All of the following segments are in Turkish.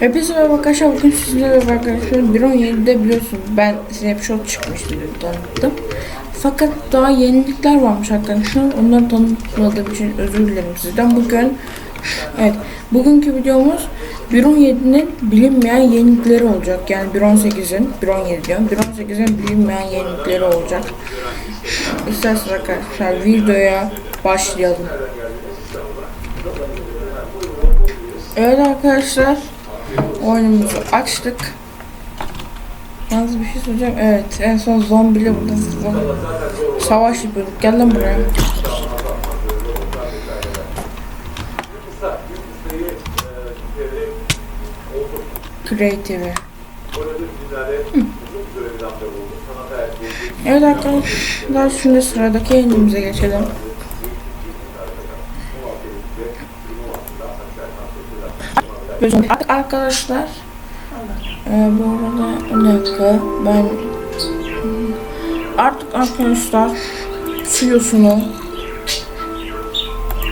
Hepinize merhaba arkadaşlar. Bugün beraber arkadaşlar 1.17'de biliyorsunuz ben snapshot çıkmıştı tanıttım. Fakat daha yenilikler varmış arkadaşlar. Onları tanıtmadığım için özür dilerim sizden. Bugün evet bugünkü videomuz 1.17'nin bilinmeyen yenilikleri olacak. Yani 1.18'in 1.17 diyorum. 1.18'in bilinmeyen yenilikleri olacak. İsterseniz arkadaşlar videoya başlayalım. Evet arkadaşlar oyunumuzu açtık. Yalnız bir şey söyleyeceğim. Evet en son zombiyle burada savaş yapıyorduk. Gel lan buraya. Creative. Hı. Evet arkadaşlar şimdi sıradaki yayınımıza geçelim. Artık arkadaşlar e, bu arada bir dakika ben artık arkadaşlar suyosunu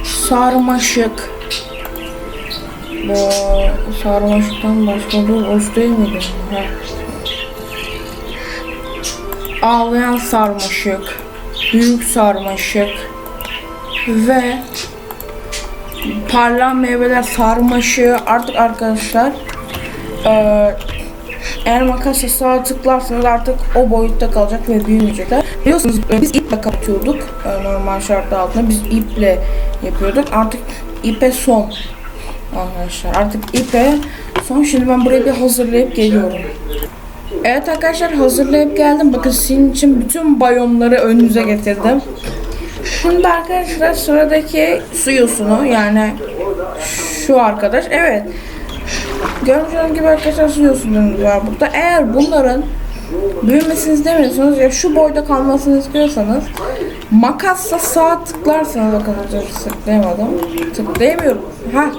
sarmaşık bu sarmaşıktan başka bir os değil miydi? Ha. Ağlayan sarmaşık, büyük sarmaşık ve parlayan meyveler sarmaşığı artık arkadaşlar eee eğer makasla sağa tıklarsanız artık o boyutta kalacak ve büyümeyecekler. Biliyorsunuz e, biz iple kapatıyorduk e, normal şartlar altında biz iple yapıyorduk artık ipe son arkadaşlar artık ipe son şimdi ben burayı bir hazırlayıp geliyorum. Evet arkadaşlar hazırlayıp geldim bakın sizin için bütün bayomları önünüze getirdim. Şimdi arkadaşlar sıradaki su yosunu yani şu arkadaş evet Görmüş gibi arkadaşlar su var burada. Eğer bunların büyümesini istemiyorsanız ya şu boyda kalmasını istiyorsanız makasla sağ tıklarsanız bakın tıklayamadım. Tıklayamıyorum. Ha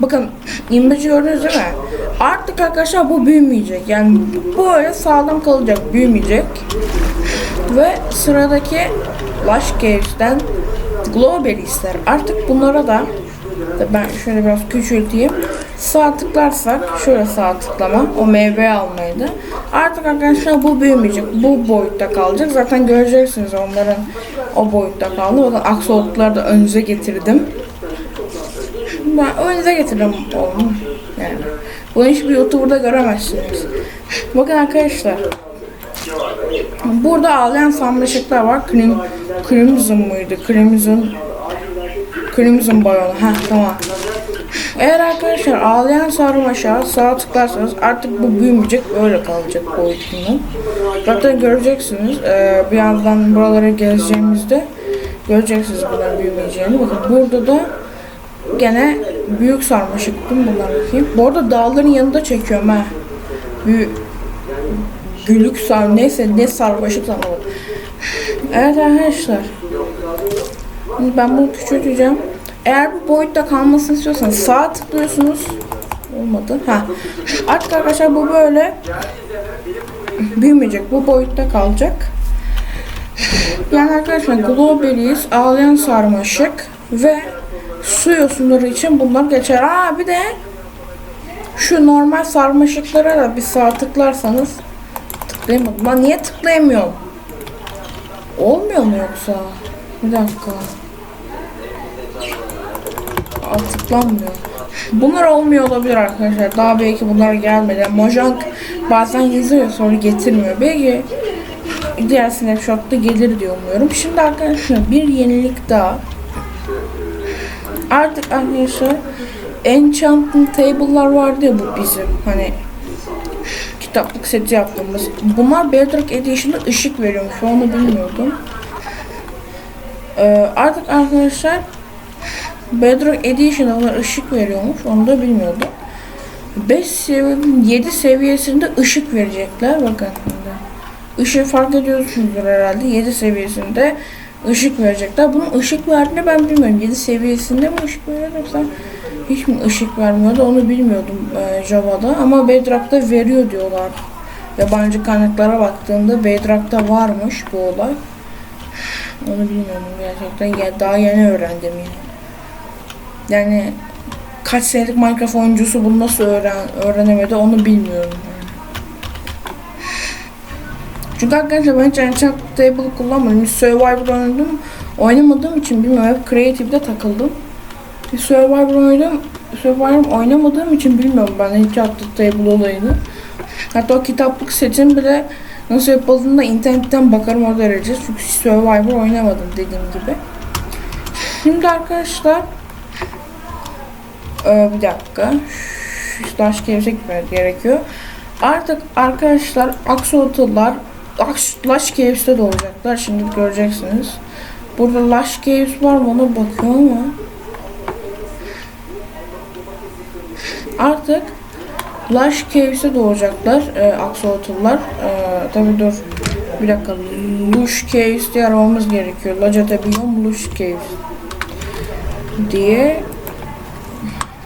Bakın imajı gördünüz değil mi? Artık arkadaşlar bu büyümeyecek. Yani böyle sağlam kalacak, büyümeyecek. Ve sıradaki Lush Caves'ten Glowberries'ler. Artık bunlara da ben şöyle biraz küçülteyim. Sağ tıklarsak şöyle sağ tıklama o meyve almaydı. Artık arkadaşlar bu büyümeyecek. Bu boyutta kalacak. Zaten göreceksiniz onların o boyutta kaldı. Bakın aksolotları da önünüze getirdim. Ben önünüze getirdim oğlum. Yani. Bunu hiçbir YouTuber'da göremezsiniz. Bakın arkadaşlar. Burada ağlayan sarmaşıklar var. Crim, Crimson mıydı? Crimson Crimson Baron. Ha tamam. Eğer arkadaşlar ağlayan sarmaşağı sağa tıklarsanız artık bu büyümeyecek öyle kalacak boyutunda. Zaten göreceksiniz ee, bir yandan buraları gezeceğimizde göreceksiniz bunlar büyümeyeceğini. Bakın burada da gene büyük sarmaşık bunlar bakayım. Bu arada dağların yanında çekiyorum ha. Büyük gülük sar neyse ne sarmaşık sanırım. Evet arkadaşlar. Ben bunu küçülteceğim. Eğer bu boyutta kalmasını istiyorsanız sağa tıklıyorsunuz. Olmadı. Ha. Artık arkadaşlar bu böyle büyümeyecek. Bu boyutta kalacak. Yani arkadaşlar Glowberries, ağlayan sarmaşık ve su yosunları için bunlar geçer. Aa bir de şu normal sarmaşıklara da bir sağ tıklarsanız tıklayamadım. Lan niye tıklayamıyorum? Olmuyor mu yoksa? Bir dakika. Aa, tıklanmıyor. Bunlar olmuyor olabilir arkadaşlar. Daha belki bunlar gelmedi. Mojang bazen yazıyor sonra getirmiyor. Belki diğer snapshot'ta gelir diye umuyorum. Şimdi arkadaşlar bir yenilik daha. Artık arkadaşlar Enchanting Table'lar vardı ya bu bizim hani kitaplık seti yaptığımız. Bunlar Bedrock Edition'da ışık veriyormuş. Onu bilmiyordum. Ee, artık arkadaşlar Bedrock Edition'da onlar ışık veriyormuş. Onu da bilmiyordum. 5 seviyenin 7 seviyesinde ışık verecekler. Bakın şimdi. Işığı fark ediyorsunuzdur herhalde. 7 seviyesinde ışık verecekler. Bunun ışık verdiğini ben bilmiyorum. 7 seviyesinde mi ışık veriyor yoksa hiç mi ışık vermiyordu onu bilmiyordum e, Java'da. Ama Bedrock'ta veriyor diyorlar. Yabancı kaynaklara baktığımda Bedrock'ta varmış bu olay. Onu bilmiyorum gerçekten. Ya, daha yeni öğrendim yani. Yani kaç senelik Minecraft oyuncusu bunu nasıl öğren öğrenemedi onu bilmiyorum. Çünkü arkadaşlar ben hiç Enchant Table kullanmadım. Survivor oynadım. Oynamadığım için bilmiyorum. Hep Creative'de takıldım. Survivor oynadım. Survivor oynamadığım için bilmiyorum ben Enchant Table olayını. Hatta o kitaplık setin bile nasıl yapıldığını da internetten bakarım o derece. Çünkü hiç Survivor oynamadım dediğim gibi. Şimdi arkadaşlar bir dakika. Slash Caves'e gitmemiz gerekiyor. Artık arkadaşlar Axolotl'lar Slash Caves'te de olacaklar. Şimdi göreceksiniz. Burada Lush Caves var mı ona bakıyorum ama artık Lush Caves'e doğacaklar e, Axolotl'lar. E, tabi dur bir dakika Lush Caves diye aramamız gerekiyor. Lacada Biom Lush Caves diye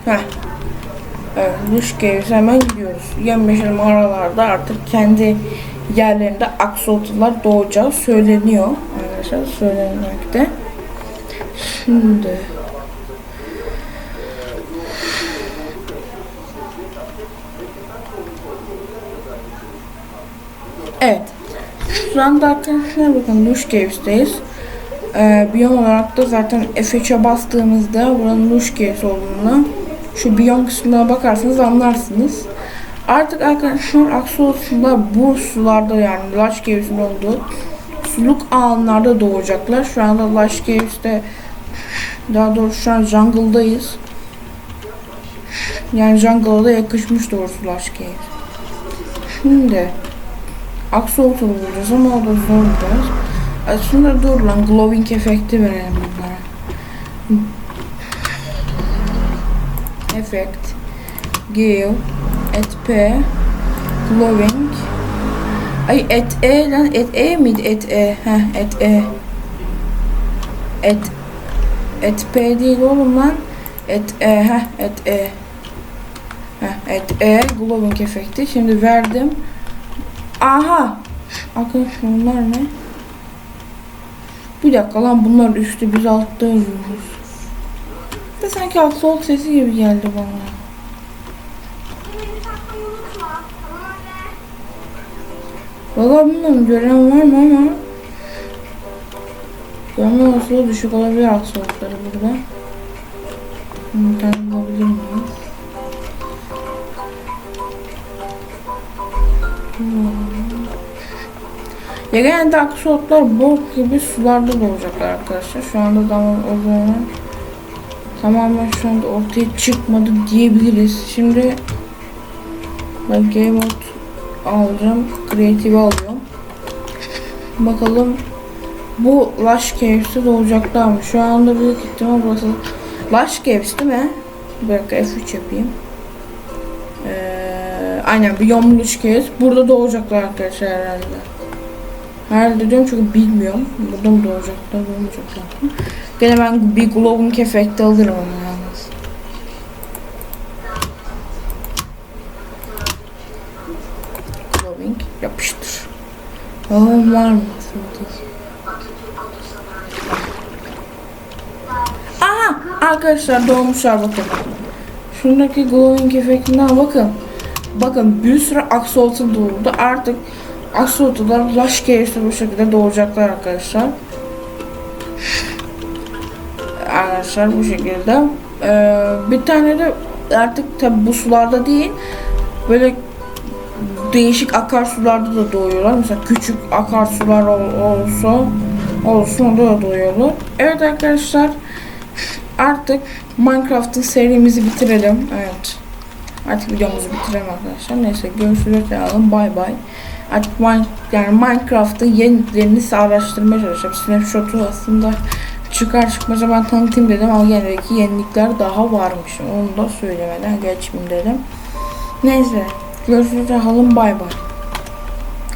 Heh. Evet, Lush Caves hemen gidiyoruz. Yemyeşil mağaralarda artık kendi yerlerinde aksolotlar doğacağı söyleniyor. Arkadaşlar söylenmekte. Şimdi Evet. Şu anda arkadaşlar bakın Lush Caves'teyiz. Ee, biyom olarak da zaten F3'e bastığımızda buranın Lush Caves olduğunu şu biyom kısmına bakarsanız anlarsınız. Artık arkadaşlar Axolotlar bu sularda yani Lush Caves'in olduğu suluk alanlarda doğacaklar. Şu anda Lush Caves'te daha doğrusu şu an jungle'dayız. Yani jungle'a da yakışmış doğrusu Lush Caves. Şimdi Axolotl bulacağız ama o da zor biraz. Aslında dur lan glowing efekti verelim bunlara. Effect. Give Et P Glowing. Ay et E lan et E miydi et E heh et E. Et et P değil oğlum lan et E heh et E. Heh et E glowing efekti şimdi verdim aha arkadaşlar bunlar ne bir dakika lan bunlar üstte biz altta yazıyoruz. Ve sanki Axolot sesi gibi geldi bana. Valla bilmiyorum gören var mı ama Görme olasılığı düşük olabilir Axolotları burada. Bir tane Ya genelde aksolotlar bok gibi sularda doğacaklar arkadaşlar. Şu anda tamam o tamamen şu anda ortaya çıkmadı diyebiliriz. Şimdi ben game mode alacağım. Creative alıyorum. Bakalım bu Lush Caves'te doğacaklar mı? Şu anda büyük ihtimal burası Lush Caves değil mi? Bir dakika F3 yapayım. Ee, aynen Beyond Lush Caves. Burada doğacaklar arkadaşlar herhalde. Herhalde diyorum çünkü bilmiyorum. Burada mı doğacaklar, doğmayacaklar. Gene ben bir glowing efekti alırım ama yalnız. Glowing yapıştır. Bakalım var mı? Aha! Arkadaşlar doğmuşlar bakın. Şundaki glowing efektinden bakın. Bakın bir sürü aksolotl doğurdu. Artık Axolotlar Lush Caves'te bu şekilde doğacaklar arkadaşlar. Arkadaşlar bu şekilde. Ee, bir tane de artık tabi bu sularda değil böyle değişik akarsularda da doğuyorlar. Mesela küçük akarsular ol, olsa olsun orada da doğuyorlar. Evet arkadaşlar artık Minecraft'ın serimizi bitirelim. Evet. Artık videomuzu bitirelim arkadaşlar. Neyse görüşürüz. Bay bay. Artık Mine, yani Minecraft'ın yeniliklerini size araştırmaya çalışacağım. Snapshot'u aslında çıkar çıkmaz ben tanıtayım dedim ama genellikle yenilikler daha varmış. Onu da söylemeden geçmeyeyim dedim. Neyse görüşürüz. Halım bay bay.